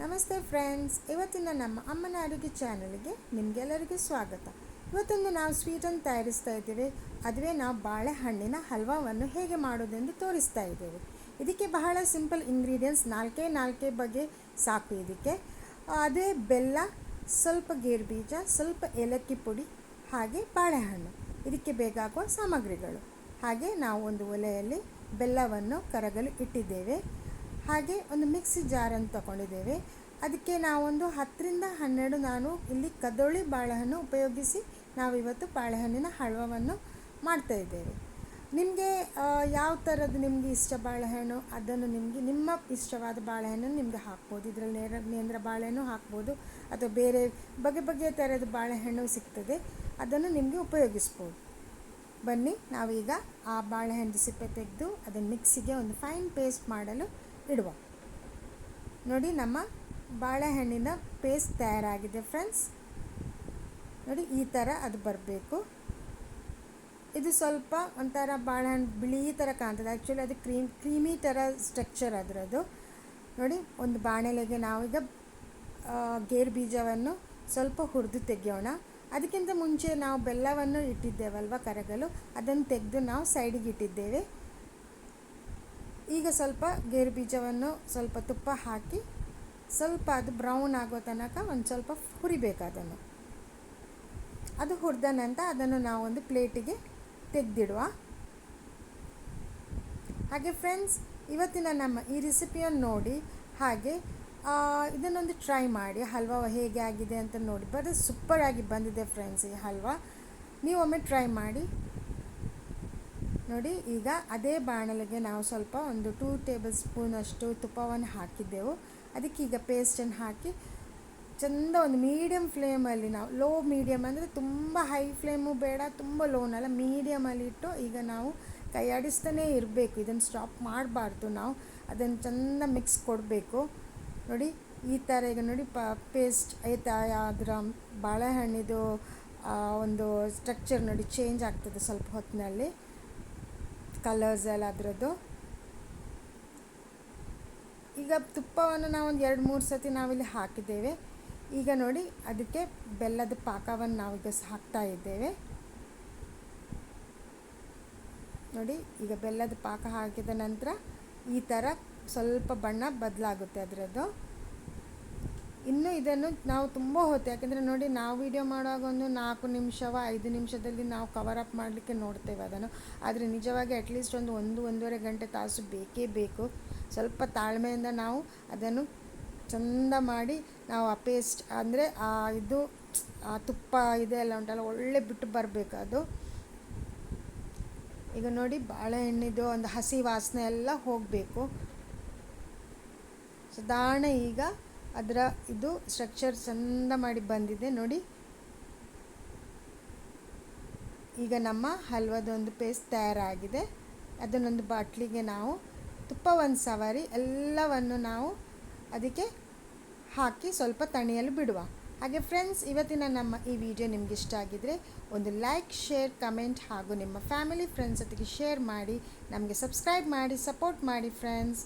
ನಮಸ್ತೆ ಫ್ರೆಂಡ್ಸ್, ಇವತ್ತಿನ ನಮ್ಮ ಅಮ್ಮನ ಅಡುಗೆ ಚಾನಲ್ಗೆ ನಿಮಗೆಲ್ಲರಿಗೂ ಸ್ವಾಗತ. ಇವತ್ತೊಂದು ನಾವು ಸ್ವೀಟನ್ನು ತಯಾರಿಸ್ತಾ ಇದ್ದೇವೆ. ಅದುವೇ ನಾವು ಬಾಳೆಹಣ್ಣಿನ ಹಲ್ವಾವನ್ನು ಹೇಗೆ ಮಾಡೋದೆಂದು ತೋರಿಸ್ತಾ ಇದ್ದೇವೆ. ಇದಕ್ಕೆ ಬಹಳ ಸಿಂಪಲ್ ಇಂಗ್ರೀಡಿಯೆಂಟ್ಸ್ ನಾಲ್ಕೇ ನಾಲ್ಕೇ ಬಗೆ ಸಾಕು ಇದಕ್ಕೆ. ಅದೇ ಬೆಲ್ಲ, ಸ್ವಲ್ಪ ಗೇರು ಬೀಜ, ಸ್ವಲ್ಪ ಏಲಕ್ಕಿ ಪುಡಿ, ಹಾಗೆ ಬಾಳೆಹಣ್ಣು. ಇದಕ್ಕೆ ಬೇಕಾಗುವ ಸಾಮಗ್ರಿಗಳು. ಹಾಗೆ ನಾವು ಒಂದು ಒಲೆಯಲ್ಲಿ ಬೆಲ್ಲವನ್ನು ಕರಗಲು ಇಟ್ಟಿದ್ದೇವೆ. ಹಾಗೆ ಒಂದು ಮಿಕ್ಸಿ ಜಾರನ್ನು ತಗೊಂಡಿದ್ದೇವೆ. ಅದಕ್ಕೆ ನಾವೊಂದು ಹತ್ತರಿಂದ ಹನ್ನೆರಡು ನಾನು ಇಲ್ಲಿ ಕದೋಳಿ ಬಾಳೆಹಣ್ಣು ಉಪಯೋಗಿಸಿ ನಾವು ಇವತ್ತು ಬಾಳೆಹಣ್ಣಿನ ಹಲ್ವವನ್ನು ಮಾಡ್ತಾ ಇದ್ದೇವೆ. ನಿಮಗೆ ಯಾವ ಥರದ್ದು ನಿಮಗೆ ಇಷ್ಟ ಬಾಳೆಹಣ್ಣು? ಅದನ್ನು ನಿಮಗೆ, ನಿಮ್ಮ ಇಷ್ಟವಾದ ಬಾಳೆಹಣ್ಣು ನಿಮಗೆ ಹಾಕ್ಬೋದು. ಇದರಲ್ಲಿ ನೇರ, ನೇಂದ್ರ ಬಾಳೆಹಣ್ಣು ಹಾಕ್ಬೋದು. ಅಥವಾ ಬೇರೆ ಬಗೆ ಬಗೆಯ ಥರದ ಬಾಳೆಹಣ್ಣು ಸಿಗ್ತದೆ. ಅದನ್ನು ನಿಮಗೆ ಉಪಯೋಗಿಸ್ಬೋದು. ಬನ್ನಿ, ನಾವೀಗ ಆ ಬಾಳೆಹಣ್ಣು ಸಿಪ್ಪೆ ತೆಗೆದು ಅದನ್ನು ಮಿಕ್ಸಿಗೆ ಒಂದು ಫೈನ್ ಪೇಸ್ಟ್ ಮಾಡಲು ಇಡುವ. ನೋಡಿ ನಮ್ಮ ಬಾಳೆಹಣ್ಣಿನ ಪೇಸ್ಟ್ ತಯಾರಾಗಿದೆ ಫ್ರೆಂಡ್ಸ್ ನೋಡಿ ಈ ಥರ ಅದು ಬರಬೇಕು. ಇದು ಸ್ವಲ್ಪ ಒಂಥರ ಬಾಳೆಹಣ್ಣು ಬಿಳಿ ಥರ ಕಾಣ್ತದೆ. ಆ್ಯಕ್ಚುಲಿ ಅದು ಕ್ರೀಮ್ ಕ್ರೀಮಿ ಥರ ಸ್ಟ್ರಕ್ಚರ್ ಅದರದು ನೋಡಿ ಒಂದು ಬಾಣಲೆಗೆ ನಾವೀಗ ಗೇರು ಬೀಜವನ್ನು ಸ್ವಲ್ಪ ಹುರಿದು ತೆಗೆಯೋಣ. ಅದಕ್ಕಿಂತ ಮುಂಚೆ ನಾವು ಬೆಲ್ಲವನ್ನು ಇಟ್ಟಿದ್ದೇವಲ್ವ ಕರಗಲು? ಅದನ್ನು ತೆಗೆದು ನಾವು ಸೈಡಿಗೆ ಇಟ್ಟಿದ್ದೇವೆ. ಈಗ ಸ್ವಲ್ಪ ಗೇರು ಬೀಜವನ್ನು ಸ್ವಲ್ಪ ತುಪ್ಪ ಹಾಕಿ ಸ್ವಲ್ಪ ಅದು ಬ್ರೌನ್ ಆಗೋ ತನಕ ಒಂದು ಸ್ವಲ್ಪ ಹುರಿಬೇಕು ಅದನ್ನು. ಅದು ಹುರಿದ ನಂತರ ಅದನ್ನು ನಾವೊಂದು ಪ್ಲೇಟಿಗೆ ತೆಗೆದಿಡುವ. ಹಾಗೆ ಫ್ರೆಂಡ್ಸ್ ಇವತ್ತಿನ ನಮ್ಮ ಈ ರೆಸಿಪಿಯನ್ನು ನೋಡಿ, ಹಾಗೆ ಇದನ್ನೊಂದು ಟ್ರೈ ಮಾಡಿ, ಹಲ್ವಾ ಹೇಗೆ ಆಗಿದೆ ಅಂತ ನೋಡಿ. ಬರೀ ಸೂಪರಾಗಿ ಬಂದಿದೆ ಫ್ರೆಂಡ್ಸ್ ಈ ಹಲ್ವಾ. ನೀವೊಮ್ಮೆ ಟ್ರೈ ಮಾಡಿ. ನೋಡಿ, ಈಗ ಅದೇ ಬಾಣಲೆಗೆ ನಾವು ಸ್ವಲ್ಪ ಒಂದು ಟೂ ಟೇಬಲ್ ಸ್ಪೂನಷ್ಟು ತುಪ್ಪವನ್ನು ಹಾಕಿದ್ದೆವು. ಅದಕ್ಕೆ ಈಗ ಪೇಸ್ಟನ್ನು ಹಾಕಿ, ಚಂದ ಒಂದು ಮೀಡಿಯಮ್ ಫ್ಲೇಮಲ್ಲಿ ನಾವು ಲೋ ಮೀಡಿಯಮ್ ಅಂದರೆ ತುಂಬ ಹೈ ಫ್ಲೇಮು ಬೇಡ, ತುಂಬ ಲೋನಲ್ಲ ಮೀಡಿಯಮಲ್ಲಿ ಇಟ್ಟು ಈಗ ನಾವು ಕೈಯಾಡಿಸ್ತಾನೇ ಇರಬೇಕು. ಇದನ್ನು ಸ್ಟಾಪ್ ಮಾಡಬಾರ್ದು ನಾವು. ಅದನ್ನು ಚೆಂದ ಮಿಕ್ಸ್ ಕೊಡಬೇಕು. ನೋಡಿ, ಈ ಥರ ಈಗ ನೋಡಿ, ಪ ಪೇಸ್ಟ್ ಆಯ್ತಾ ಅದರ ಬಾಳೆಹಣ್ಣಿದು ಒಂದು ಸ್ಟ್ರಕ್ಚರ್ ನೋಡಿ ಚೇಂಜ್ ಆಗ್ತದೆ ಸ್ವಲ್ಪ ಹೊತ್ತಿನಲ್ಲಿ ಕಲರ್ಸ್ ಎಲ್ಲ ಅದರದ್ದು ಈಗ ತುಪ್ಪವನ್ನು ನಾವು ಒಂದು ಎರಡು, ಮೂರು ಸತಿ ನಾವಿಲ್ಲಿ ಹಾಕಿದ್ದೇವೆ. ಈಗ ನೋಡಿ, ಅದಕ್ಕೆ ಬೆಲ್ಲದ ಪಾಕವನ್ನು ನಾವೀಗ ಹಾಕ್ತಾ ಇದ್ದೇವೆ. ನೋಡಿ, ಈಗ ಬೆಲ್ಲದ ಪಾಕ ಹಾಕಿದ ನಂತರ ಈ ಥರ ಸ್ವಲ್ಪ ಬಣ್ಣ ಬದಲಾಗುತ್ತೆ ಅದರದ್ದು. ಇನ್ನು ಇದನ್ನು ನಾವು ತುಂಬ ಹೊತ್ತು, ಯಾಕೆಂದರೆ ನೋಡಿ ನಾವು ವಿಡಿಯೋ ಮಾಡುವಾಗ ಒಂದು ನಾಲ್ಕು ನಿಮಿಷವ ಐದು ನಿಮಿಷದಲ್ಲಿ ನಾವು ಕವರ್ ಅಪ್ ಮಾಡಲಿಕ್ಕೆ ನೋಡ್ತೇವೆ ಅದನ್ನು. ಆದರೆ ನಿಜವಾಗಿ ಅಟ್ಲೀಸ್ಟ್ ಒಂದು ಒಂದು, ಒಂದೂವರೆ ಗಂಟೆ ತಾಸು ಬೇಕೇ ಬೇಕು. ಸ್ವಲ್ಪ ತಾಳ್ಮೆಯಿಂದ ನಾವು ಅದನ್ನು ಚಂದ ಮಾಡಿ ನಾವು ಆ ಪೇಸ್ಟ್ ಅಂದರೆ ಆ ಇದು, ಆ ತುಪ್ಪ ಇದೆಲ್ಲ ಉಂಟಲ್ಲ, ಒಳ್ಳೆ ಬಿಟ್ಟು ಬರಬೇಕು ಅದು. ಈಗ ನೋಡಿ ಬಾಳೆಹಣ್ಣಿದು ಒಂದು ಹಸಿ ವಾಸನೆ ಎಲ್ಲ ಹೋಗಬೇಕು. ಸಾಧಾರಣ ಈಗ ಅದರ ಇದು ಸ್ಟ್ರಕ್ಚರ್ ಚಂದ ಮಾಡಿ ಬಂದಿದೆ ನೋಡಿ. ಈಗ ನಮ್ಮ ಹಲ್ವದೊಂದು ಪೇಸ್ಟ್ ತಯಾರಾಗಿದೆ. ಅದನ್ನೊಂದು ಬಾಟ್ಲಿಗೆ ನಾವು ತುಪ್ಪ ಒಂದು ಸವಾರಿ ಎಲ್ಲವನ್ನು ನಾವು ಅದಕ್ಕೆ ಹಾಕಿ ಸ್ವಲ್ಪ ತಣಿಯಲು ಬಿಡುವ. ಹಾಗೆ ಫ್ರೆಂಡ್ಸ್ ಇವತ್ತಿನ ನಮ್ಮ ಈ ವಿಡಿಯೋ ನಿಮ್ಗೆ ಇಷ್ಟ ಆಗಿದರೆ ಒಂದು ಲೈಕ್ ಶೇರ್ ಕಮೆಂಟ್ ಹಾಗೂ ನಿಮ್ಮ ಫ್ಯಾಮಿಲಿ ಫ್ರೆಂಡ್ಸ್ ಜೊತೆಗೆ ಶೇರ್ ಮಾಡಿ, ನಮಗೆ ಸಬ್ಸ್ಕ್ರೈಬ್ ಮಾಡಿ ಸಪೋರ್ಟ್ ಮಾಡಿ ಫ್ರೆಂಡ್ಸ್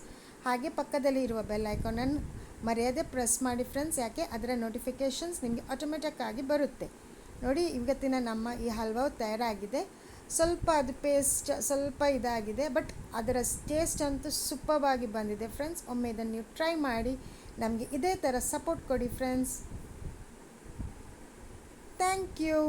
ಹಾಗೆ ಪಕ್ಕದಲ್ಲಿ ಇರುವ ಬೆಲ್ ಐಕಾನನ್ನು ಮರ್ಯಾದೆ ಪ್ರೆಸ್ ಮಾಡಿ ಫ್ರೆಂಡ್ಸ್ ಯಾಕೆ? ಅದರ ನೋಟಿಫಿಕೇಷನ್ಸ್ ನಿಮಗೆ ಆಟೋಮೆಟಿಕ್ಕಾಗಿ ಬರುತ್ತೆ. ನೋಡಿ, ಇವತ್ತಿನ ನಮ್ಮ ಈ ಹಲ್ವಾ ತಯಾರಾಗಿದೆ. ಸ್ವಲ್ಪ ಅದು ಪೇಸ್ಟ್ ಸ್ವಲ್ಪ ಇದಾಗಿದೆ ಬಟ್ ಅದರ ಟೇಸ್ಟ್ ಅಂತೂ ಸೂಪರ್ವಾಗಿ ಬಂದಿದೆ ಫ್ರೆಂಡ್ಸ್ ಒಮ್ಮೆ ಇದನ್ನು ನೀವು ಟ್ರೈ ಮಾಡಿ, ನಮಗೆ ಇದೇ ಥರ ಸಪೋರ್ಟ್ ಕೊಡಿ ಫ್ರೆಂಡ್ಸ್ ಥ್ಯಾಂಕ್ ಯು